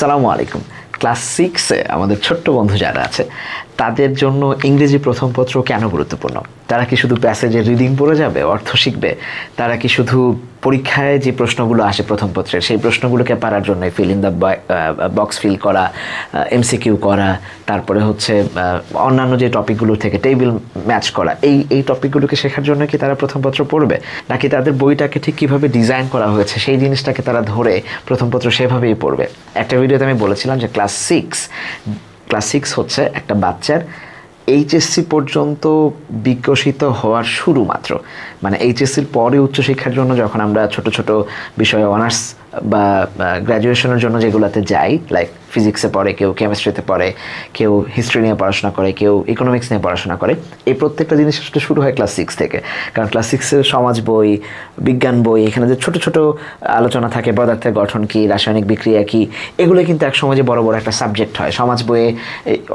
সালামু আলাইকুম। ক্লাস সিক্সে আমাদের ছোট্ট বন্ধু যারা আছে, তাদের জন্য ইংরেজি প্রথম পত্র কেন গুরুত্বপূর্ণ? তারা কি শুধু প্যাসেজের রিডিং পড়ে যাবে, অর্থ শিখবে? তারা কি শুধু পরীক্ষায় যে প্রশ্নগুলো আসে প্রথম পত্রের, সেই প্রশ্নগুলোকে পারার জন্য fill in the box fill করা এমসিকিউ করা, তারপরে হচ্ছে অন্যান্য যে টপিকগুলো থেকে টেবিল ম্যাচ করা, এই এই টপিকগুলোকে শেখার জন্য কি তারা প্রথম পত্র পড়বে? নাকি তাদের বইটাকে ঠিক কীভাবে ডিজাইন করা হয়েছে, সেই জিনিসটাকে তারা ধরে প্রথম পত্র সেভাবেই পড়বে? একটা ভিডিওতে আমি বলেছিলাম যে ক্লাস সিক্স ক্লাস সিক্স হচ্ছে একটা বাচ্চার এইচএসসি পর্যন্ত বিকশিত হওয়ার শুরু মাত্র। মানে এইচএসসির পরে উচ্চশিক্ষার জন্য যখন আমরা ছোট ছোট বিষয়ে অনার্স বা গ্র্যাজুয়েশনের জন্য যেগুলোতে যাই লাইক ফিজিক্সে পড়ে, কেউ কেমিস্ট্রিতে পড়ে, কেউ হিস্ট্রি নিয়ে পড়াশোনা করে, কেউ ইকোনমিক্স নিয়ে পড়াশোনা করে, এই প্রত্যেকটা জিনিস আসলে শুরু হয় ক্লাস সিক্স থেকে। কারণ ক্লাস সিক্সের সমাজ বই, বিজ্ঞান বই, এখানে যে ছোট ছোট আলোচনা থাকে, পদার্থের গঠন কী, রাসায়নিক বিক্রিয়া কী, এগুলো কিন্তু একসময় যে বড় বড় একটা সাবজেক্ট হয়। সমাজ বইয়ে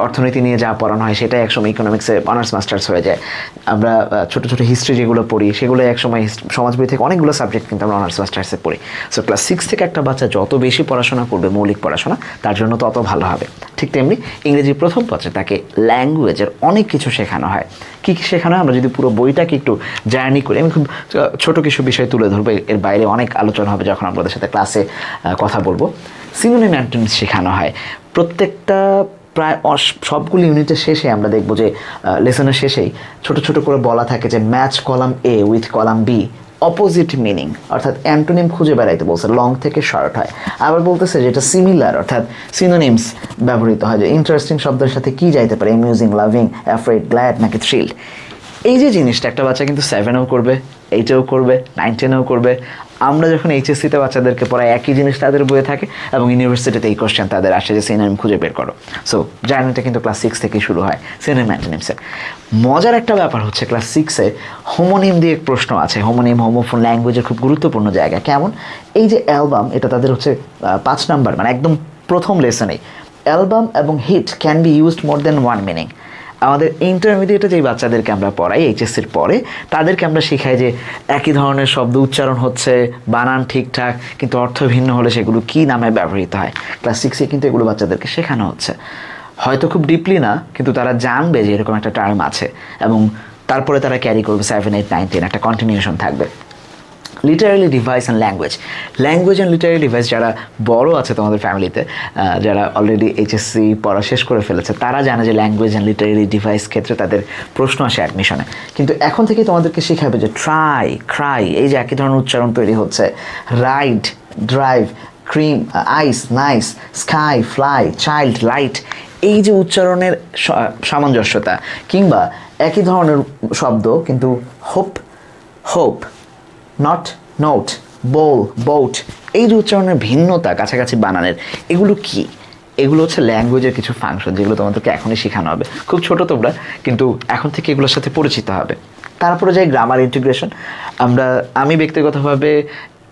অর্থনীতি নিয়ে যা পড়ানো হয়, সেটাই একসময় ইকোনমিক্সে অনার্স মাস্টার্স হয়ে যায়। আমরা ছোট ছোট হিস্ট্রি যেগুলো পড়ি সেগুলো একসময় সমাজ বই থেকে অনেকগুলো সাবজেক্ট কিন্তু আমরা অনার্স মাস্টার্সে পড়ি। সো ক্লাস সিক্স থেকে একটা বাচ্চা যত বেশি পড়াশোনা করবে, মৌলিক পড়াশোনা, তার জন্য তত ভালো হবে। ঠিক তেমনি ইংরেজি প্রথম পত্রে তাকে ল্যাঙ্গুয়েজের অনেক কিছু শেখানো হয়। কী কী শেখানো হয়? আমরা যদি পুরো বইটাকে একটু জার্নি করি, আমি খুব ছোট কিছু বিষয় তুলে ধরবো, এর- বাইরে অনেক আলোচনা হবে যখন আমাদের সাথে ক্লাসে কথা বলব। সিনোনিম অ্যান্টোনিমস শেখানো হয়। প্রত্যেকটা প্রায় সবগুলো ইউনিটের শেষে আমরা দেখব যে লেসনের শেষেই ছোট ছোট করে বলা থাকে যে match column A with column B opposite meaning অর্থাৎ অ্যান্টোনিম খুঁজে বেড়াইতে বলছে লং থেকে শর্ট হয়। আবার বলতেছে যেটা সিমিলার অর্থাৎ সিনোনিমস ব্যবহৃত হয়, যে ইন্টারেস্টিং শব্দের সাথে কি যাইতে পারে অ্যামিউজিং লাভিং অ্যাফ্রেড গ্ল্যাড নাকি থ্রিল্ড এই যে জিনিসটা, একটা বাচ্চা কিন্তু সেভেনেও করবে এইটেও করবে নাইন টেনেও করবে, আমরা যখন এইচএসসিতে বাচ্চাদেরকে পড়াই, একই জিনিস তাদের বইয়ে থাকে এবং ইউনিভার্সিটিতে এই কোশ্চেন তাদের আসে যে সিনেম খুঁজে বের করো। সো জার্নিটা কিন্তু ক্লাস সিক্স থেকেই শুরু হয় সিনেম অ্যান্টোনিমসের মজার একটা ব্যাপার হচ্ছে ক্লাস সিক্সে হোমোনিম দিয়ে প্রশ্ন আছে। হোমোনিম হোমোফোন ল্যাঙ্গুয়েজের খুব গুরুত্বপূর্ণ জায়গা। কেমন? এই যে অ্যালবাম এটা তাদের হচ্ছে পাঁচ নাম্বার মানে একদম প্রথম লেসনেই অ্যালবাম এবং hit can be used more than one meaning আমাদের ইন্টারমিডিয়েটে যেই বাচ্চাদেরকে আমরা পড়াই এইচএসসির পরে, তাদেরকে আমরা শেখাই যে একই ধরনের শব্দ উচ্চারণ হচ্ছে, বানান ঠিকঠাক, কিন্তু অর্থ ভিন্ন হলে সেগুলো কী নামে ব্যবহৃত হয়? ক্লাস সিক্সে কিন্তু এগুলো বাচ্চাদেরকে শেখানো হচ্ছে। হয়তো খুব ডিপলি না, কিন্তু তারা জানবে যে এরকম একটা টার্ম আছে এবং তারপরে তারা ক্যারি করবে সেভেন এইট নাইন টেন একটা কন্টিনিউশন থাকবে। Literally device and language language and literary device যারা বড় আছে তোমাদের ফ্যামিলিতে যারা অলরেডি এইচএসসি পড়া শেষ করে ফেলেছে, তারা জানে যে ল্যাঙ্গুয়েজ অ্যান্ড লিটারারি ডিভাইস ক্ষেত্রে তাদের প্রশ্ন আসে অ্যাডমিশনে কিন্তু এখন থেকে তোমাদেরকে শেখাবে যে ট্রাই ক্রাই এই যে একই ধরনের উচ্চারণ তৈরি হচ্ছে। Ride drive crime ice nice sky fly child light এই যে উচ্চারণের সামঞ্জস্যতা, কিংবা একই ধরনের শব্দ, কিন্তু hope hope not note bowl boat এই যে উচ্চারণের ভিন্নতা কাছাকাছি বানানের। এগুলো কি? এগুলো হচ্ছে ল্যাঙ্গুয়েজের কিছু ফাংশন যেগুলো তোমাদেরকে এখনই শেখানো হবে। খুব ছোট তোমরা, কিন্তু এখন থেকে এগুলোর সাথে পরিচিত হবে। তারপরে যাই গ্রামার ইন্টিগ্রেশন আমরা, আমি ব্যক্তিগতভাবে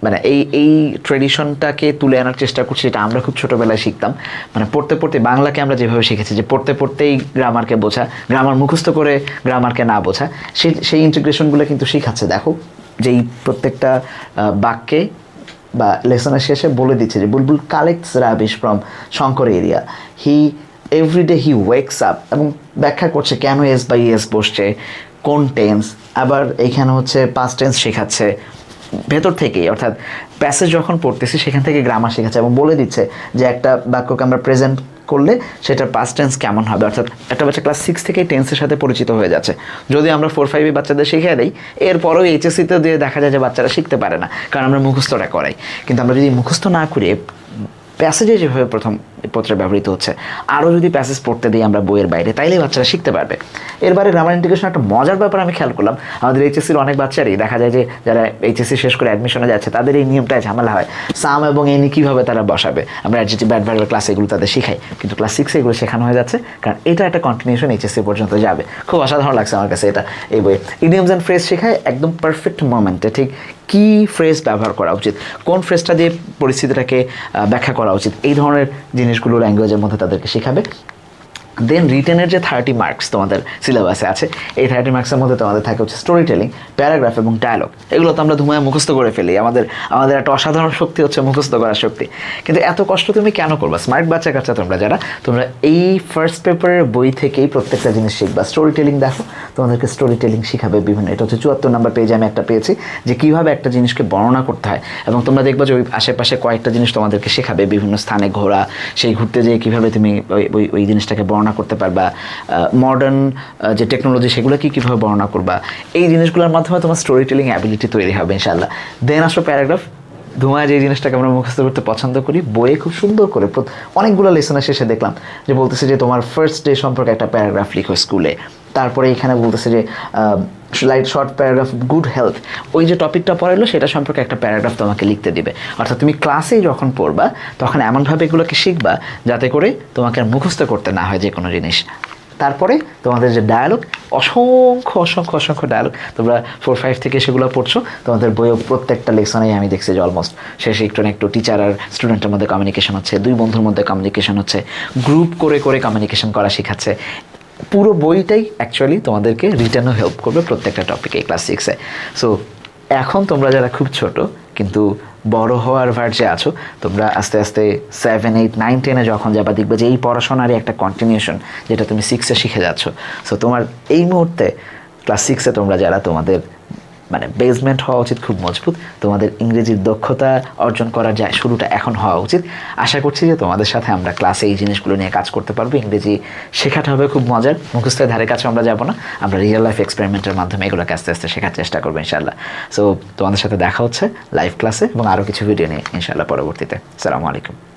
মানে এই এই ট্রেডিশনটাকে তুলে আনার চেষ্টা করছি এটা আমরা খুব ছোটোবেলায় শিখতাম। মানে পড়তে পড়তে বাংলাকে আমরা যেভাবে শিখেছি, যে পড়তে পড়তেই গ্রামারকে বোঝা গ্রামার মুখস্থ করে গ্রামারকে না বোঝা, সেই সেই ইন্টিগ্রেশনগুলো কিন্তু শিখাচ্ছে, দেখো। যেই প্রত্যেকটা বাক্যে বা লেসনের শেষে বলে দিচ্ছে যে Bulbul collects rubbish from Shankar area. He everyday he wakes up এবং ব্যাখ্যা করছে কেন এস বাই এস বসছে, কোন টেন্স আবার এইখানে হচ্ছে পাস্ট টেন্স শেখাচ্ছে। ভেতর থেকেই, অর্থাৎ প্যাসেজ যখন পড়তেছি সেখান থেকে গ্রামার শেখাচ্ছে এবং বলে দিচ্ছে যে একটা বাক্যকে আমরা প্রেজেন্ট করলে সেটা পাস্ট টেন্স কেমন হবে? অর্থাৎ একটা বাচ্চা ক্লাস সিক্স থেকেই টেন্সের সাথে পরিচিত হয়ে যাচ্ছে। যদি আমরা ফোর ফাইভে বাচ্চাদের শিখিয়ে দিই, এরপরেও এইচএসসিতে দিয়ে দেখা যায় যে বাচ্চারা শিখতে পারে না, কারণ আমরা মুখস্থটা করাই। কিন্তু আমরা যদি মুখস্থ না করি প্যাসেজে যেভাবে প্রথম পত্রে ব্যবহৃত হচ্ছে, আরও যদি প্যাসেজ পড়তে দিই আমরা বইয়ের বাইরে, তাইলেই বাচ্চারা শিখতে পারবে। এরবারে গ্রামার ইন্টিগ্রেশন একটা মজার ব্যাপার আমি খেয়াল করলাম। আমাদের এইচএসসির অনেক বাচ্চারই দেখা যায় যে, যারা এইচএসসি শেষ করে অ্যাডমিশনে যাচ্ছে, তাদের এই নিয়মটায় ঝামেলা হয়। সাম এবং এনি কীভাবে তারা বসাবে? আমরা অ্যাডজেটিভ অ্যাডভার্বের ক্লাস এগুলো তাদের শেখাই। কিন্তু ক্লাস সিক্সে এগুলো শেখানো হয়ে যাচ্ছে, কারণ এটা একটা কন্টিনিউশন এইচএসসি পর্যন্ত যাবে। খুব অসাধারণ লাগছে আমার কাছে এটা, এই বইয়ে। ইডিয়ামস অ্যান্ড ফ্রেজ শেখায় একদম পারফেক্ট মোমেন্টে ঠিক কি ফ্রেজ ব্যবহার করা উচিত? কোন ফ্রেজটা দিয়ে পরিস্থিতিটাকে ব্যাখ্যা করা উচিত। এই ধরনের জিনিসগুলো ল্যাঙ্গুয়েজের মধ্যে তাদেরকে শেখাবে। দেন রিটেনের যে থার্টি মার্কস তোমাদের সিলেবাসে আছে, এই থার্টি মার্কসের মধ্যে তোমাদের থাকে হচ্ছে স্টোরি টেলিং প্যারাগ্রাফ এবং ডায়লগ এগুলো তো আমরা ধুমায় মুখস্থ করে ফেলি। আমাদের আমাদের একটা অসাধারণ শক্তি হচ্ছে মুখস্থ করার শক্তি। কিন্তু এত কষ্ট তুমি কেন করবা? স্মার্ট বাচ্চা কাচ্চা তোমরা যারা, তোমরা এই ফার্স্ট পেপারের বই থেকেই প্রত্যেকটা জিনিস শিখবা। স্টোরি টেলিং দেখো তোমাদেরকে স্টোরি টেলিং শিখাবে বিভিন্ন। এটা হচ্ছে চুয়াত্তর নাম্বার পেজে আমি একটা পেয়েছি যে কীভাবে একটা জিনিসকে বর্ণনা করতে হয়। এবং তোমরা দেখবা যে ওই আশেপাশে কয়েকটা জিনিস তোমাদেরকে শেখাবে, বিভিন্ন স্থানে ঘোরা, সেই ঘুরতে যেয়ে কীভাবে তুমি ওই ওই জিনিসটাকে বর্ণনা করতে পারবা। মডার্ন যে টেকনোলজি সেগুলো কি কীভাবে বর্ণনা করবা। এই জিনিসগুলোর মাধ্যমে তোমার স্টোরি টেলিং অ্যাবিলিটি তৈরি হবে ইনশাল্লাহ দেন আসো প্যারাগ্রাফ ধোঁয়া যে জিনিসটাকে আমরা মুখস্থ করতে পছন্দ করি, বইয়ে খুব সুন্দর করে অনেকগুলো লেসনের শেষে দেখলাম যে বলতেছে যে তোমার ফার্স্ট ডে সম্পর্কে একটা প্যারাগ্রাফ লিখো স্কুলে। তারপরে এখানে বলতেছে যে write short paragraph good health ওই যে টপিকটা পড়াইলো, সেটা সম্পর্কে একটা প্যারাগ্রাফ তোমাকে লিখতে দিবে। অর্থাৎ তুমি ক্লাসেই যখন পড়বা, তখন এমনভাবে এগুলোকে শিখবা, যাতে করে তোমাকে মুখস্থ করতে না হয় যে কোনো জিনিস। তারপরে তোমাদের যে ডায়ালগ অসংখ্য অসংখ্য অসংখ্য ডায়ালগ তোমরা ফোর ফাইভ থেকে সেগুলো পড়ছো, তোমাদের বইয়ে প্রত্যেকটা লেকশনেই আমি দেখছি যে অলমোস্ট শেষে একটু না একটু টিচার আর স্টুডেন্টের মধ্যে কমিউনিকেশন হচ্ছে, দুই বন্ধুর মধ্যে কমিউনিকেশন হচ্ছে গ্রুপ করে করে কমিউনিকেশন করা শেখাচ্ছে। পুরো বইটাই অ্যাকচুয়ালি তোমাদেরকে রিটার্নও হেল্প করবে প্রত্যেকটা টপিকে ক্লাস সিক্সে সো এখন তোমরা যারা খুব ছোট, কিন্তু বড় হওয়ার ভার্জে আছো, তোমরা আস্তে আস্তে সেভেন এইট নাইন টেনে যখন যাবা, দেখবে যে এই পড়াশোনারই একটা কন্টিনিউশন যেটা তুমি সিক্সে শিখে যাচ্ছ। সো তোমার এই মুহূর্তে ক্লাস সিক্সে তোমরা যারা, তোমাদের মানে বেসমেন্ট হওয়া উচিত, খুব মজবুত। তোমাদের ইংরেজির দক্ষতা অর্জন করার যায় শুরুটা এখন হওয়া উচিত। আশা করছি যে তোমাদের সাথে আমরা ক্লাসে এই জিনিসগুলো নিয়ে কাজ করতে পারব। ইংরেজি শেখাটা হবে খুব মজার। মুখস্থের ধারে কাছে আমরা যাব না। আমরা রিয়েল লাইফ এক্সপেরিমেন্টের মাধ্যমে এগুলোকে আস্তে আস্তে শেখার চেষ্টা করব ইনশাল্লাহ সো তোমাদের সাথে দেখা হচ্ছে লাইভ ক্লাসে এবং আরও কিছু ভিডিও নিয়ে ইনশাল্লাহ পরবর্তীতে। সালামু আলাইকুম।